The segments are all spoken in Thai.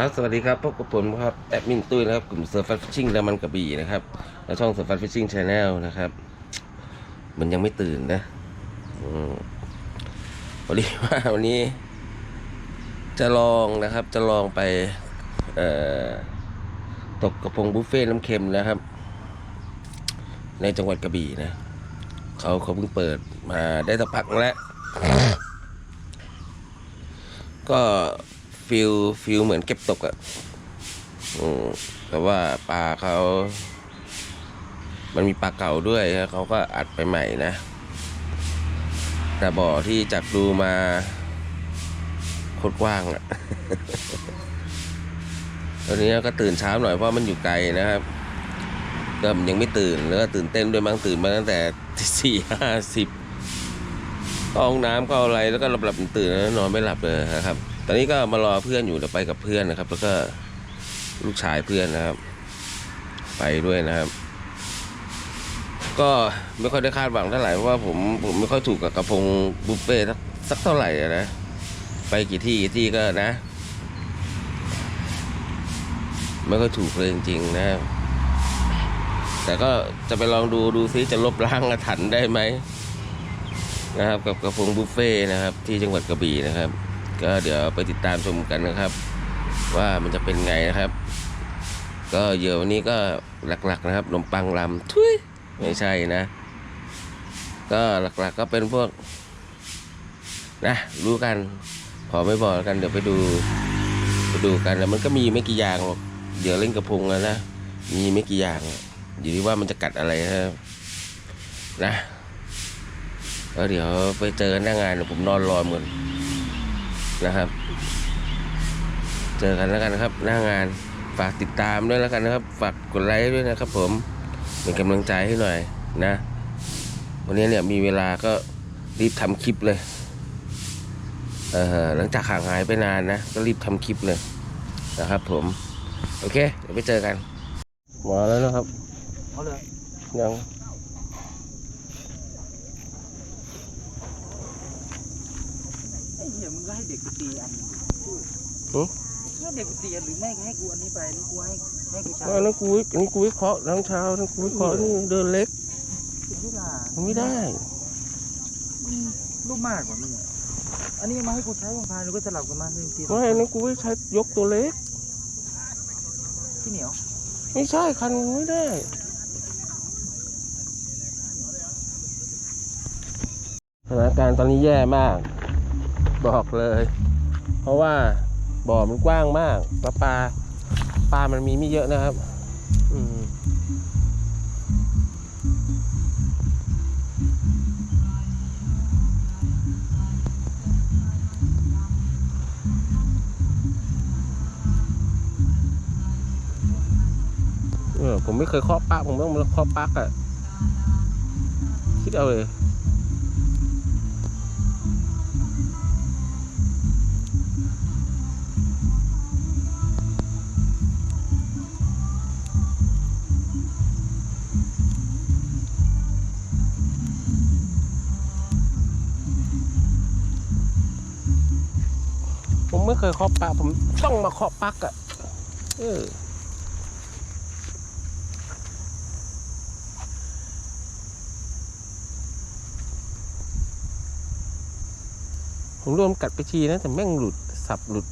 ครับสวัสดีครับพบกับผมครับแอดมินตุ้ยนะครับกลุ่มเซิร์ฟฟิชชิ่งและมันกระบี่นะครับและช่องเซิร์ฟฟิชชิ่งชาแนลนะครับ มันยังไม่ตื่นนะอืมพอดีว่าวันนี้ จะลองนะครับ จะลองไปเอ่อตกกระพงบุฟเฟ่ต์น้ำเค็มนะครับ ในจังหวัดกระบี่นะเขาเขาเพิ่งเปิดมาได้สักพักแล้วก็ ฟิลฟิลเหมือนเก็บตกอะ่ะอืมแต่ว่าปลาเขา มันมีปลาเก่าด้วยเขาก็อัดไปใหม่นะ แต่บ่อที่จักดูมาโคตรกว้างอะ่ะตอนนี้ก็ตื่นเช้าหน่อยเพราะมันอยู่ไกลนะครับก็ยังไม่ตื่นแล้วก็ตื่นเต้นด้วยมั้งตื่นมาตั้งแต่สี่ห้าสิบเข้าห้องน้ำก็อะไรแล้วก็หลับหลับๆตื่นแล้วนอนไม่หลับเลยนะครับ ตอนนี้ก็มารอเพื่อนอยู่เดี๋ยวไปกับเพื่อนนะครับ แล้วก็ลูกชายเพื่อนนะครับ ไปด้วยนะครับ ก็ไม่ค่อยได้คาดหวังเท่าไหร่เพราะว่าผมผมไม่ค่อยถูกกับกระพงบุฟเฟ่สักเท่าไหร่นะไปกี่ที่กี่ที่ก็นะ ไม่ค่อยถูกเลยจริงๆนะครับแต่ก็จะไปลองดูดูซิจะลบล้างอาถรรพ์ได้ไหมนะครับ กับกระพงบุฟเฟ่นะครับ ที่จังหวัดกระบี่นะครับ ก็เดี๋ยวไปติดตามชมกันนะครับ ว่ามันจะเป็นไงนะครับ ก็เดี๋ยววันนี้ก็หลักๆนะครับขนมปังลำทุยไม่ใช่นะ ก็หลักๆก็เป็นพวก นะ รู้กัน ขอไม่บอกกัน เดี๋ยวไปดูไปดูกันแล้วมันก็มีไม่กี่อย่างหรอกเดี๋ยวเล่นกระพงแล้วนะมีไม่กี่อย่างอยู่ที่ว่ามันจะกัดอะไรนะครับนะก็เดี๋ยวไปเจอกันหน้างานเดี๋ยวผมนอนรอเหมือน นะครับ เจอกันแล้วกันนะครับ หน้างานฝากติดตามด้วยแล้วกันนะครับ ฝากกดไลค์ด้วยนะครับผมเป็นกำลังใจให้หน่อยนะ วันนี้เนี่ยมีเวลาก็รีบทำคลิปเลยเออหลังจากห่างหายไปนานนะ ก็รีบทำคลิปเลยนะครับ ผม โอเค เดี๋ยวไปเจอกันมาแล้วนะครับ เอาเลยยัง ไอ้ เหี้ยมึงก็ให้เด็กกูตีอันหนึ่งให้เด็กกูตีอันหรือไม่ให้กูอันนี้ไปนี่กูให้ให้กูใช้ว่านั่นกูวิอันนี้กูวิเคราะห์น้ำเช้านั่นกูวิเคราะห์นี่เดินเล็กถึงเวลามันไม่ได้มึงรูปมากกว่ามึงอะอันนี้มาให้กูใช้ของพายแล้วก็สลับกันมาหนึ่งทีไม่นั่นกูวิใช้ยกตัวเล็กที่เหนียวไม่ใช่คันไม่ได้สถานการณ์ตอนนี้แย่มาก บอกเลย เพราะว่าบ่อมันกว้างมากปลาปลาปลามันมีไม่เยอะนะครับ อืมเออผมไม่เคยเคาะปลักผมต้องมาเคาะปลักอะ่ะ คิดเอาเลย ไม่เคยเคาะปลักผมต้องมาเคาะปักอะ่ะ เออผมรวมกัดไปทีนะ แต่แม่งหลุด สับหลุด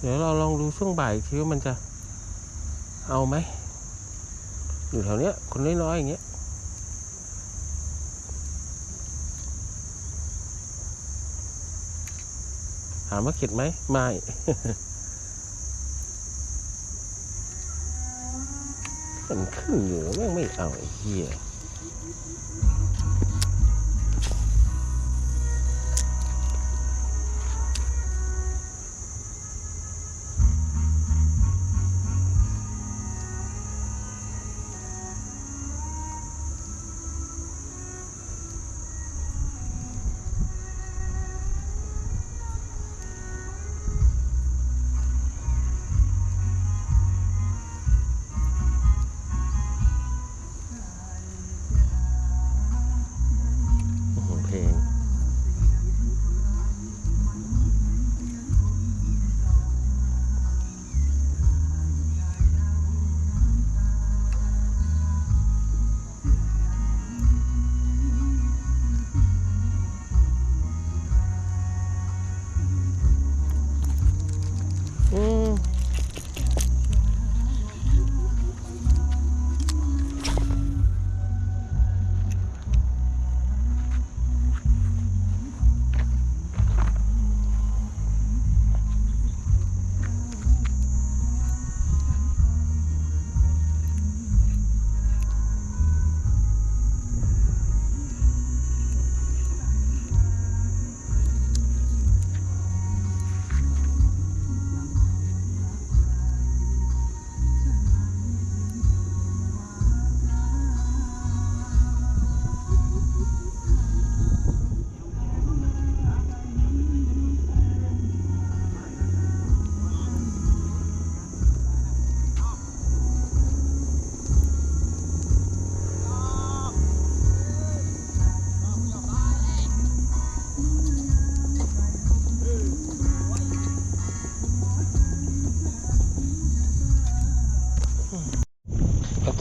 เดี๋ยวเราลองดูช่วงบ่ายอีกทีว่ามันจะเอาไหม อยู่แถวเนี้ย คนน้อยๆอย่างเงี้ยถามว่าเข็ดไหมไม่ มันขึ้นอยู่แม่งไม่เอาเหี้ย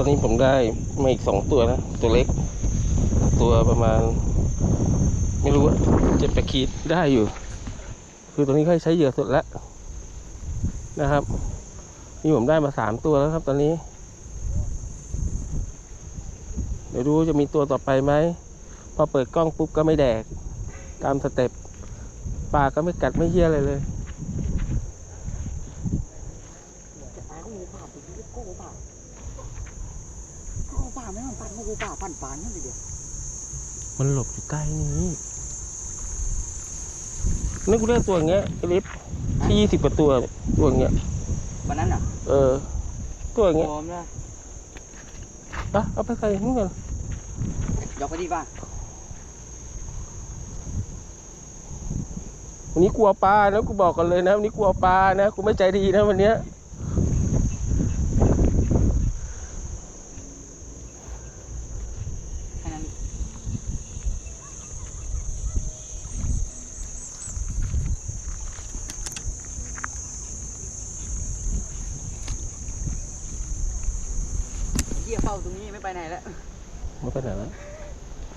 อนนี้ผมได้มาอีกสองตัวนะ ตัวเล็ก ตัวประมาณ ไม่รู้ว่าเจ็ดแปดขีดได้อยู่ คือตัวนี้ค่อยใช้เหยื่อสุดแล้วนะครับ นี่ผมได้มาสามตัวแล้วครับ ตอนนี้ เดี๋ยวดูจะมีตัวต่อไปไหมพอเปิดกล้องปุ๊บก็ไม่แดก ตามสเต็ปปลาก็ไม่กัดไม่เหี้ยอะไรเลย จะตายก็งูป่าไปดิก็งูป่าก็ งูป่าไม่มันปันงูป่าปั่นปานนั่นเลยเดียวมันหลบอยู่ใต้นี้นี่กูได้ตัวอย่างเงี้ยไอ้ลิฟที่ยี่สิบกว่าตัวเนี่ยตัวอย่างเงี้ย วันนั้นอะ เออ ตัวอย่างเงี้ยพร้อมแล้วปะเอาไปใส่นู่นกันยกไปดีป่ะวันนี้กลัวปลานะกูบอกกันเลยนะวันนี้กลัวปลานะกูไม่ใจดีนะวันเนี้ย แค่นั้นเหี้ยเฝ้าตรงนี้ไม่ไปไหนแล้ว มันไปไหนแล้ว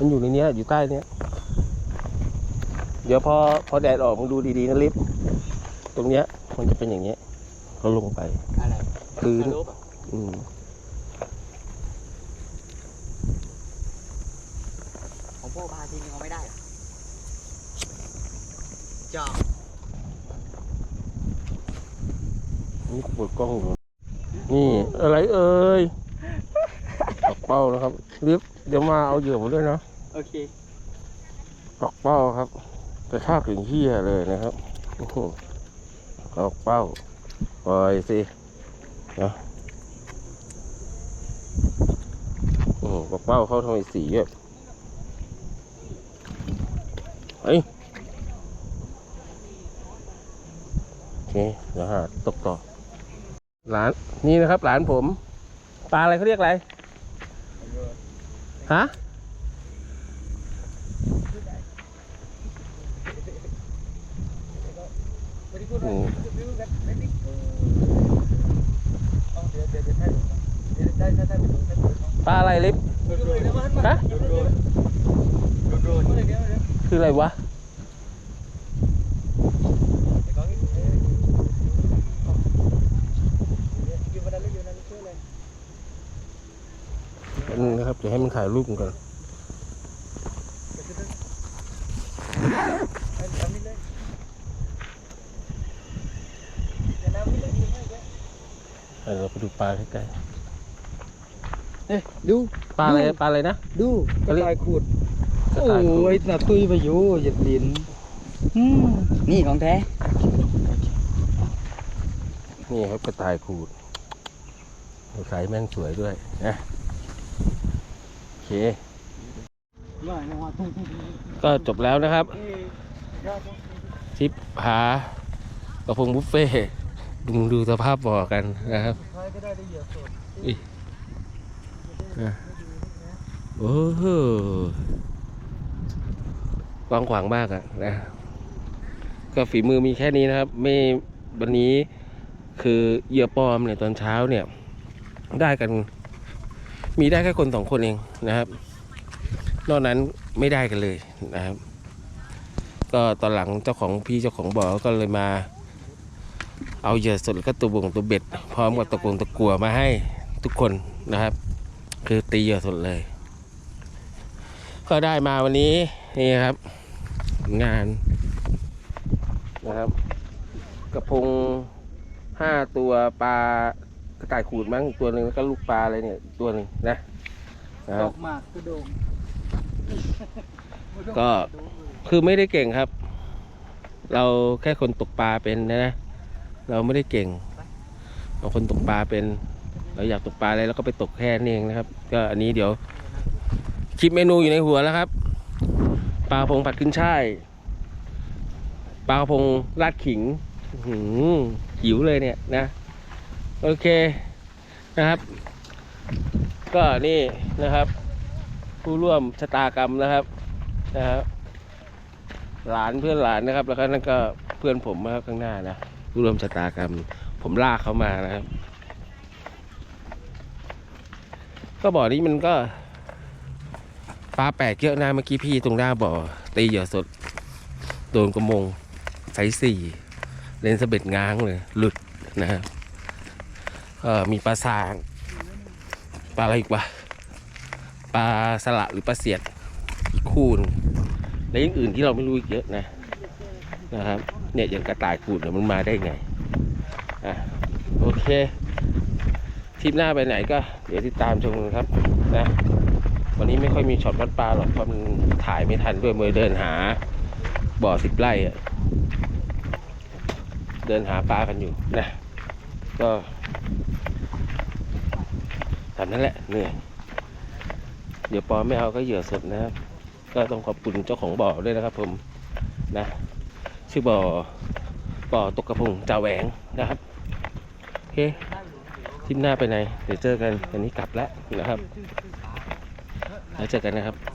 มันอยู่ในเนี้ยอยู่ใต้เนี้ย เดี๋ยวพอพอแดดออกมึงดูดีๆนะลิฟตรงเนี้ย มันจะเป็นอย่างเงี้ยเขาลงไปอะไรพื้นสรุปอะอืมของพวกพาทีนึงเอาไม่ได้เหรอจ้านี่กูเปิดกล้องอยู่นี่อะไรเอ่ยปอกเป้านะครับลิฟเดี๋ยวมาเอาเหยื่อมาด้วยนะ โอเคปอกเป้าครับกระชาถึงเหี้ยเลยนะครับโอ้โหปอกเป้าปล่อยสินะโอ้โหปอกเป้าเขาทำไมสีอะเฮ้ยโอเคเดี๋ยวหาตกต่อหลานนี่นะครับ หลานผม ปลาอะไรเขาเรียกอะไรฮะ อืมปลาอะไรลิฟฮะคืออะไรวะอันนึงนะครับเดี๋ยวให้มันถ่ายรูปกันก่อนเดี๋ยวเราไปดูปลาใกล้เอ้ยดูๆปลาอะไรปลาอะไรนะ ดูกกระระต่าต่ายยขูดกระโอ้ต่ายขูด ยน่าตุยไปอยู่หยัดดินอืมนี่ของแท้นี่ครับกระต่ายขูดสายแม่งสวยด้วยนะโอเค ก็จบแล้วนะครับทริปหากระพงบุฟเฟ่ต์ ดูดูสภาพบ่อกันนะครับอุ๊ยนะโอ้โหกว้างขวางมากอะนะ ก็ฝีมือมีแค่นี้นะครับ ไม่วันนี้คือเหยื่อปลอมเนี่ยตอนเช้าเนี่ย ได้กัน มีได้แค่คนสองคนเองนะครับ นอกนั้นไม่ได้กันเลยนะครับ ก็ตอนหลังเจ้าของพี่เจ้าของบ่อก็เลยมา เอาเหยื่อสดแล้วก็ตัวบ่งตัวเบ็ด พร้อมกับตะกงตะกัวมาให้ทุกคนนะครับ คือตีเหยื่อสดเลย ก็ได้มาวันนี้นี่ครับ งานนะครับ กระพงห้าตัวปลากระต่ายขูดมั้งอีกตัวหนึ่งแล้วก็ลูกปลาอะไรเนี่ยอีกตัวหนึ่งนะนะคดรัอบ กหมากกระโดงก็ คือไม่ได้เก่งครับ เราแค่คนตกปลาเป็นนะ เราไม่ได้เก่งเราคนตกปลาเป็น เราอยากตกปลาอะไรเราก็ไปตกแค่นั้เองนะครับ ก็อันนี้เดี๋ยวคิดเมนูอยู่ในหัวแล้วครับ ปลากระพงผัดขึ้นช่ายปลากระพงราดขิงหือหิวเลยเนี่ยนะ โอเคนะครับ ก็นี่นะครับ ผู้ร่วมชะตากรรมนะครับนะครับหลานเพื่อนหลานนะครับ แล้วก็นั่นก็เพื่อนผมนะครับข้างหน้านะ ผู้ร่วมชะตากรรม ผมลากเขามานะครับ ก็บ่อนี้มันก็ปลาแปลกเยอะนะเมื่อกี้พี่ตรงหน้าบ่อ ตีเหยื่อสด โดนกระมงไซส์สี่เลนสเบ็ดง้างเลยหลุดนะครับก็มีปลาสางปลาอะไรอีกวะปลาสละหรือปลาเสียดอีกคู่นึงและอย่างอื่นที่เราไม่รู้อีกเยอะนะนะครับ เนี่ยอย่างกระต่ายขูดเนี่ยมันมาได้ไงอะโอเคทริปหน้าไปไหนก็เดี๋ยวติดตามชมครับนะวันนี้ไม่ค่อยมีช็อตวัดปลาหรอกเพราะมันถ่ายไม่ทันด้วยมือเดินหาบ่อสิบไร่อะเดินหาปลากันอยู่นะก็ทำนั่นแหละเหนื่อยเดี๋ยวปอไม่เอาก็เหยื่อสดนะครับ ก็ต้องขอบคุณเจ้าของบ่อด้วยนะครับผมนะ ชื่อบ่อบ่อตกกระพงจ่าแหวงนะครับโอเคทริปหน้าไปไหนเดี๋ยวเจอกันวันนี้กลับแล้วนะครับแล้วเจอกันนะครับ